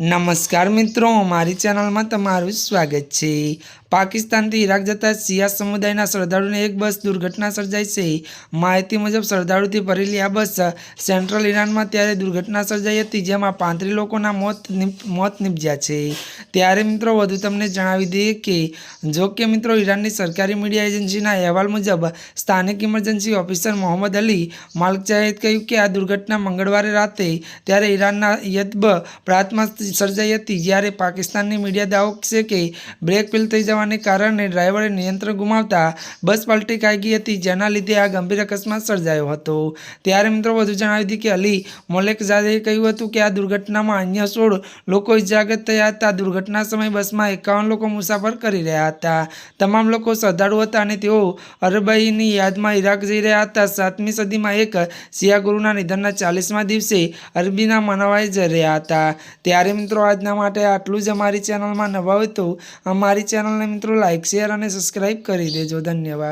નમસ્કાર મિત્રો મારી ચેનલમાં તમારું સ્વાગત છે. પાકિસ્તાનથી ઈરાક જતા શિયા સમુદાયના શ્રદ્ધાળુને એક બસ દુર્ઘટના સર્જાઈ છે. માહિતી મુજબ, શ્રદ્ધાળુથી ભરેલી આ બસ સેન્ટ્રલ ઈરાનમાં ત્યારે દુર્ઘટના સર્જાઈ હતી, જેમાં પાંત્રીસ લોકોના મોત મોત નિપજ્યા છે. ત્યારે મિત્રો વધુ તમને જણાવી દઈએ કે, જો કે મિત્રો ઈરાનની સરકારી મીડિયા એજન્સીના અહેવાલ મુજબ, સ્થાનિક ઇમરજન્સી ઓફિસર મોહમ્મદ અલી માલકજાએ કહ્યું કે આ દુર્ઘટના મંગળવારે રાતે ત્યારે ઈરાનના યદબ પ્રાંતમાં સર્જાઈ હતી, જ્યારે પાકિસ્તાનની મીડિયા દાવો છે કે, બ્રેક ફેલ થઈ જવાને કારણે ડ્રાઈવરે નિયંત્રણ ગુમાવતા બસ પલટી ખાઈ ગઈ હતી, જેના લીધે આ ગંભીર અકસ્માત સર્જાયો હતો. ત્યારે મિત્રો વધુ જણાવી દીધું કે અલી મોલેકઝાદેએ કહ્યું હતું કે આ દુર્ઘટનામાં અન્ય સોળ લોકો ઇજાગ્રસ્ત થયા હતા. દુર્ઘટના સમયે બસમાં એકાવન લોકો મુસાફર કરી રહ્યા હતા. તમામ લોકો શ્રદ્ધાળુ હતા અને તેઓ અરબઈની યાદમાં ઈરાક જઈ રહ્યા હતા. સાતમી સદીમાં એક શિયા ગુરુના નિધનના ચાલીસમા દિવસે અરબીના મનાવાઈ જઈ રહ્યા હતા. ત્યારે મિત્રો આજના માટે આટલું જ અમારી ચેનલમાં નવા હોય તો અમારી ચેનલને મિત્રો લાઇક શેર અને સબસ્ક્રાઈબ કરી દેજો. ધન્યવાદ.